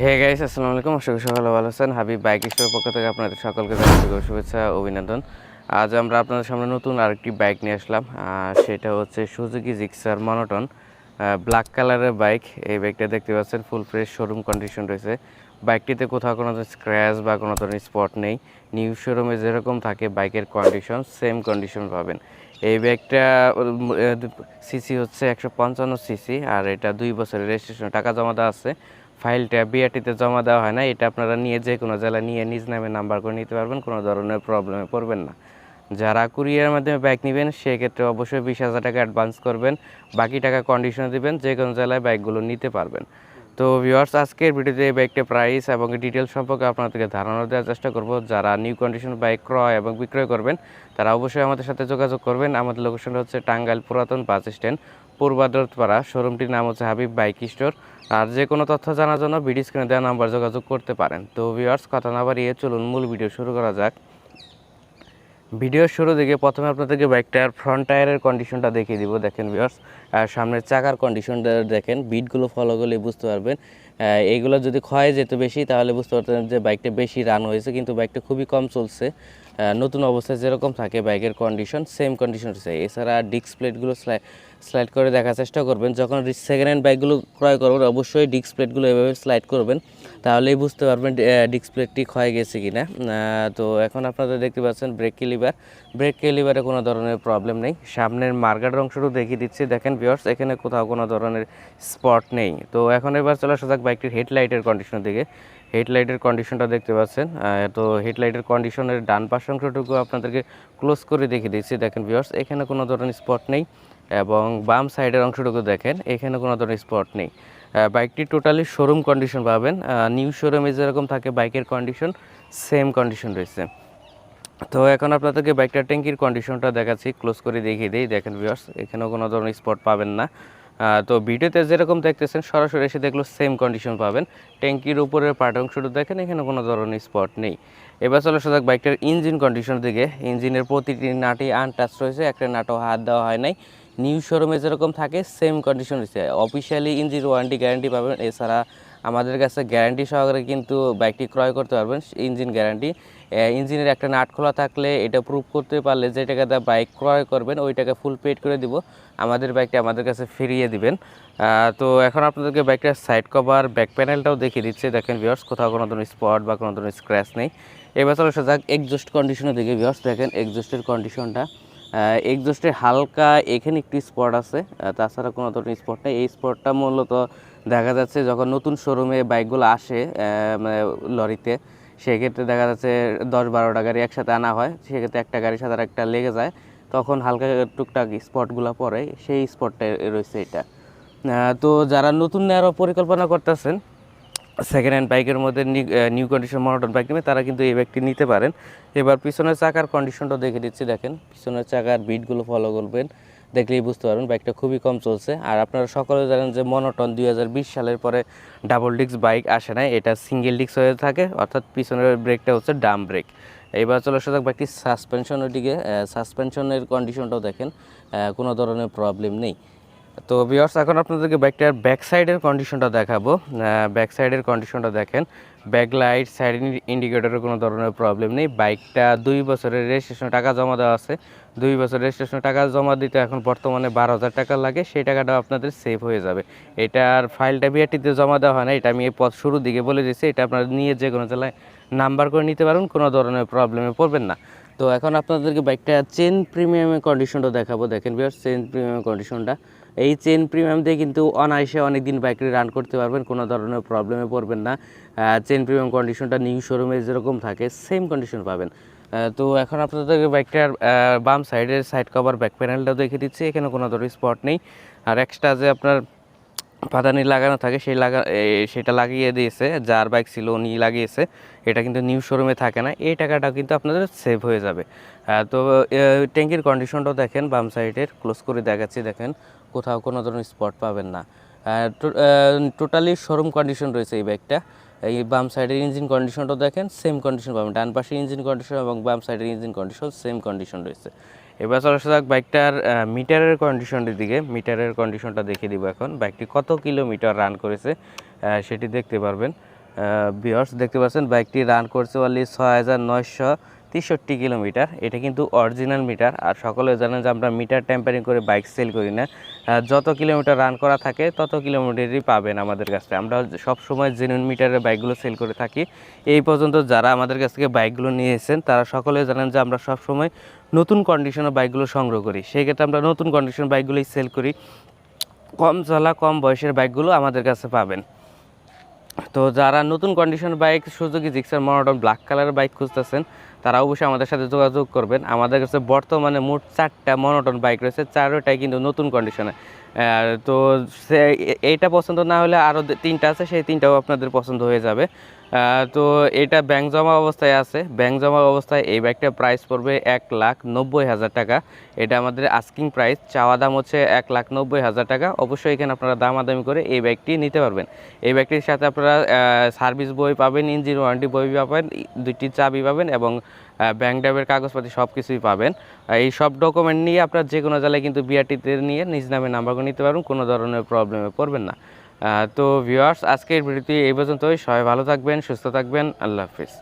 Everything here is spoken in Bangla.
হে গাইস আসসালামু আলাইকুম আশা করি ভালো আছেন। হাবিব বাইক স্টোরের পক্ষ থেকে আপনাদের সকলকে জানাচ্ছি শুভেচ্ছা অভিনন্দন। আজ আমরা আপনাদের সামনে নতুন আরেকটি বাইক নিয়ে আসলাম। সেটা হচ্ছে সুজুকি জিক্সার মনোটন ব্ল্যাক কালারের বাইক। এই বাইকটা দেখতে পাচ্ছেন ফুল ফ্রেশ শোরুম কন্ডিশন রয়েছে। বাইকটিতে কোথাও কোনো স্ক্র্যাচ বা কোনো ধরনের স্পট নেই। নিউ শোরুমে যেরকম থাকে, বাইকের কন্ডিশন সেম কন্ডিশন পাবেন। এই ব্যাগটা সিসি হচ্ছে একশো পঞ্চান্ন সিসি আর এটা দুই বছরের রেজিস্ট্রেশন টাকা জমা দেওয়া আছে। ফাইলটা বিআরটিতে জমা দেওয়া হয় না, এটা আপনারা নিয়ে যে কোনো জেলা নিয়ে নিজ নামে নাম্বার করে নিতে পারবেন, কোনো ধরনের প্রবলেমে পড়বেন না। যারা কুরিয়ার মাধ্যমে বাইক নেবেন, সেক্ষেত্রে অবশ্যই বিশ হাজার টাকা অ্যাডভান্স করবেন, বাকি টাকা কন্ডিশনে দিবেন, যে কোনো জেলায় বাইকগুলো নিতে পারবেন। তো ভিওয়ার্স আজকের ভিডিওতে এই বাইকটির প্রাইস এবং ডিটেলস সম্পর্কে আপনাদেরকে ধারণা দেওয়ার চেষ্টা করব। যারা নিউ কন্ডিশন বাইক ক্রয় এবং বিক্রয় করবেন, তারা অবশ্যই আমাদের সাথে যোগাযোগ করবেন। আমাদের লোকেশনটা হচ্ছে টাঙ্গাইল পুরাতন বাস স্ট্যান্ড পূর্বাদরপাড়া শোরুমটির নাম হচ্ছে হাবিব বাইক স্টোর। আর যে কোনো তথ্য জানার জন্য ভিডিও স্ক্রিনে দেওয়া নাম্বার যোগাযোগ করতে পারেন। তো ভিউয়ার্স কথা না বাড়িয়ে চলুন মূল ভিডিও শুরু করা যাক। ভিডিওর শুরু দিকে প্রথমে আপনাদেরকে বাইকটার ফ্রন্ট টায়ারের কন্ডিশনটা দেখিয়ে দিব। দেখেন ভিওর্স আর সামনের চাকার কন্ডিশনটা দেখেন। বিটগুলো ফলো করলে বুঝতে পারবেন। এইগুলো যদি ক্ষয় যেত বেশি তাহলে বুঝতে পারতেন যে বাইকটা বেশি রান হয়েছে কিন্তু বাইকটা খুবই কম চলছে। নতুন অবস্থায় যেরকম থাকে বাইকের কন্ডিশন সেম কন্ডিশন রয়েছে। এছাড়া ডিস্ক প্লেটগুলো স্লাইড করে দেখার চেষ্টা করবেন। যখন সেকেন্ড হ্যান্ড বাইকগুলো ক্রয় করবেন অবশ্যই ডিস্ক প্লেটগুলো এভাবে স্লাইড করবেন তাহলেই বুঝতে পারবেন ডিস্ক প্লেটটি ক্ষয় গেছে কিনা। আহ, তো এখন আপনারা দেখতে পাচ্ছেন ব্রেক লিভার ব্রেক লিভারে কোনো ধরনের প্রবলেম নেই। সামনের মার্গার অংশটু দেখিয়ে দিচ্ছি। দেখেন ভিউয়ার্স এখানে কোথাও কোনো ধরনের স্পট নেই। তো এখন এবার চলে যাক বাইকটির হেডলাইটের কন্ডিশন দিকে। হেডলাইটের কন্ডিশনটা দেখতে পাচ্ছেন। তো হেডলাইটের কন্ডিশনের ডান পাশ অংশটুকু আপনাদেরকে ক্লোজ করে দেখিয়ে দিচ্ছি। দেখেন ভিউয়ার্স এখানে কোনো ধরনের স্পট নেই এবং বাম সাইডের অংশটুকু দেখেন, এখানে কোনো ধরনের স্পট নেই। বাইকটি টোটালি শোরুম কন্ডিশন পাবেন। নিউ শোরুমে যেরকম থাকে বাইকের কন্ডিশন সেম কন্ডিশন রয়েছে। তো এখন আপনাদেরকে বাইকটার ট্যাঙ্কির কন্ডিশনটা দেখাচ্ছি ক্লোজ করে দেখিয়ে দিই। দেখেন ভিউয়ার্স এখানেও কোনো ধরনের স্পট পাবেন না। তো ভিডিওতে যেরকম দেখতেছেন, সরাসরি এসে দেখল সেম কন্ডিশন পাবেন। ট্যাঙ্কির উপরের পার্ট অংশটা দেখেন, এখানে কোনো ধরনের স্পট নেই। এবার চলে সোজা বাইকটার ইঞ্জিন কন্ডিশন দিকে। ইঞ্জিনের প্রতিটি নাটি আনটাচ রয়েছে, একটা নাটও হাত দেওয়া হয় নাই। নিউ শোরুমে যেরকম থাকে সেম কন্ডিশন রয়েছে। অফিসিয়ালি ইঞ্জিন ওয়ারেন্টি গ্যারান্টি পাবেন, এছাড়া আমাদের কাছে গ্যারান্টি সহকারে কিন্তু বাইকটি ক্রয় করতে পারবেন ইঞ্জিন গ্যারান্টি ইঞ্জিনের একটা নাট খোলা থাকলে এটা প্রুভ করতে পারলে যে টাকাটা বাইক ক্রয় করবেন, ওই টাকা ফুল পেড করে দিব। আমাদের বাইকটি আমাদের কাছে ফিরিয়ে দিবেন। তো এখন আপনাদেরকে বাইকটার সাইড কভার ব্যাক প্যানেলটাও দেখিয়ে দিচ্ছে। দেখেন ভিওর্স কোথাও কোনো ধরনের স্পট বা কোনো ধরনের স্ক্র্যাচ নেই। এবার চলে আসা যাক এক্সজস্ট কন্ডিশনের দিকে। ভিওর্স দেখেন এক্সজস্টের কন্ডিশনটা এক্সজস্টের হালকা এখানে একটি স্পট আছে। তাছাড়া কোনো ধরনের স্পট নেই। এই স্পটটা মূলত দেখা যাচ্ছে যখন নতুন শোরুমে বাইকগুলো আসে মানে লরিতে, সেক্ষেত্রে দেখা যাচ্ছে দশ বারোটা গাড়ি একসাথে আনা হয়। সেক্ষেত্রে একটা গাড়ির সাথে একটা লেগে যায়। তখন হালকা টুকটাক স্পটগুলো পড়ে। সেই স্পটটা রয়েছে এটা। তো যারা নতুন নেওয়ার পরিকল্পনা করতেছেন সেকেন্ড হ্যান্ড বাইকের মধ্যে নিউ কন্ডিশন মনোটন বাইক নেবে, তারা কিন্তু এই বাইকটি নিতে পারেন। এবার পিছনের চাকার কন্ডিশনটা দেখে দিচ্ছি, দেখেন। পিছনের চাকার বিটগুলো ফলো করবেন, দেখলেই বুঝতে পারবেন বাইকটা খুবই কম চলছে। আর আপনারা সকলে জানেন যে মনোটন দুই হাজার বিশ সালের পরে ডাবল ডিস্ক বাইক আসে না এটা সিঙ্গেল ডিস্ক হয়ে থাকে, অর্থাৎ পিছনের ব্রেকটা হচ্ছে ডাম ব্রেক এবার চলে আসা বাইকটি সাসপেনশনের দিকে সাসপেনশনের কন্ডিশনটাও দেখেন কোনো ধরনের প্রবলেম নেই। তো ভিউয়ার্স এখন আপনাদেরকে বাইকটার ব্যাক সাইডের কন্ডিশনটা দেখাবো। ব্যাক সাইডের কন্ডিশনটা দেখেন। ব্যাক লাইট সাইড ইন্ডিকেটরের কোনো ধরনের প্রবলেম নেই। বাইকটা দুই বছরের রেজিস্ট্রেশন টাকা জমা দেওয়া আছে। দুই বছরের রেজিস্ট্রেশন টাকা জমা দিতে এখন বর্তমানে বারো হাজার টাকা লাগে। সেই টাকাটা আপনাদের সেভ হয়ে যাবে। এটার ফাইলটা বিআরটিতে জমা দেওয়া হয় না। এটা আমি এই পথ শুরুর দিকে বলে দিচ্ছি এটা আপনারা নিয়ে যে কোনো জেলায় নাম্বার করে নিতে পারবেন কোনো ধরনের প্রবলেমে পড়বেন না। তো এখন আপনাদেরকে বাইকটা চেন প্রিমিয়ামের কন্ডিশনটা দেখাবো। দেখেন বিয়ার চেন প্রিমিয়াম কন্ডিশনটা এই চেন প্রিমিয়াম দিয়ে কিন্তু অনায়াসে অনেক দিন বাইকটি রান করতে পারবেন, কোনো ধরনের প্রবলেমে পড়বেন না। চেন প্রিমিয়াম কন্ডিশনটা নিউ শোরুমে যেরকম থাকে সেম কন্ডিশন পাবেন। তো এখন আপনাদেরকে বাইকটার বাম সাইডের সাইড কভার ব্যাক প্যানেলটা দেখে দিচ্ছি, এখানে কোনো ধরনের স্পট নেই। আর এক্সট্রা যে আপনার পাদানি লাগানো থাকে, সেই লাগা সেটা লাগিয়ে দিয়েছে, যার বাইক ছিল উনি লাগিয়েছে, এটা কিন্তু নিউ শোরুমে থাকে না, এই টাকাটা কিন্তু আপনাদের সেভ হয়ে যাবে। তো ট্যাঙ্কির কন্ডিশনটাও দেখেন, বাম সাইডের ক্লোজ করে দেখাচ্ছি, দেখেন, কোথাও কোনো ধরনের স্পট পাবেন না। টোটালি শোরুম কন্ডিশন রয়েছে এই বাইকটা এই বাম সাইডের ইঞ্জিন কন্ডিশনটাও দেখেন সেম কন্ডিশন পাবেন, ডান পাশে ইঞ্জিন কন্ডিশন এবং বাম সাইডের ইঞ্জিন কন্ডিশন সেম কন্ডিশন রয়েছে। এবার চলে আসা বাইকটার মিটারের কন্ডিশনটির দিকে। মিটারের কন্ডিশনটা দেখিয়ে দিব এখন। বাইকটি কত কিলোমিটার রান করেছে সেটি দেখতে পারবেন। বিয়ার্স দেখতে পাচ্ছেন, বাইকটি রান করছে অনলি ছয় হাজার নয়শো তেষট্টি কিলোমিটার। এটা কিন্তু অরিজিনাল মিটার আর সকলে জানেন যে আমরা মিটার টেম্পারিং করে বাইক সেল করি না। যত কিলোমিটার রান করা থাকে, তত কিলোমিটারই পাবেন আমাদের কাছ থেকে। আমরা সব সময় জেনুইন মিটারের বাইকগুলো সেল করে থাকি। এই পর্যন্ত যারা আমাদের কাছ থেকে বাইকগুলো নিয়েছেন, তারা সকলে জানেন যে আমরা সব সময় নতুন কন্ডিশনের বাইকগুলো সংগ্রহ করি। সেই ক্ষেত্রে আমরা নতুন কন্ডিশন বাইকগুলোই সেল করি। কম চলা কম বয়সের বাইকগুলো আমাদের কাছে পাবেন। তো যারা নতুন condition bike Suzuki Gixxer monotone black কালারের বাইক খুঁজতেছেন তারা অবশ্যই আমাদের সাথে যোগাযোগ করবেন। আমাদের কাছে বর্তমানে মোট চারটা মনোটন বাইক রয়েছে, চারোটাই কিন্তু নতুন কন্ডিশনে তো সে, এইটা পছন্দ না হলে আরও তিনটা আছে, সেই তিনটাও আপনাদের পছন্দ হয়ে যাবে। তো এটা ব্যাংক জমা অবস্থায় আছে। ব্যাংক জমা অবস্থায় এই বাইকটার প্রাইস পড়বে এক লাখ নব্বই হাজার টাকা। এটা আমাদের আস্কিং প্রাইস চাওয়া দাম হচ্ছে এক লাখ নব্বই হাজার টাকা। অবশ্যই এখানে আপনারা দামাদামি করে এই বাইকটি নিতে পারবেন। এই বাইকটির সাথে আপনারা সার্ভিস বই পাবেন ইঞ্জিন ওয়ারেন্টি বই পাবেন, দুইটি চাবি পাবেন এবং ব্যাংক ড্রাইভের কাগজপাতি সব কিছুই পাবেন। এই সব ডকুমেন্ট নিয়ে আপনার যে কোনো জায়গায় কিন্তু বিআরটিতে নিয়ে নিজ নামে নাম্বারগুলো নিতে পারবেন, কোনো ধরনের প্রবলেমে পড়বেন না। তো ভিউয়ার্স আজকের ভিডিওটি এই পর্যন্তই। সবাই ভালো থাকবেন, সুস্থ থাকবেন। আল্লাহ হাফিজ।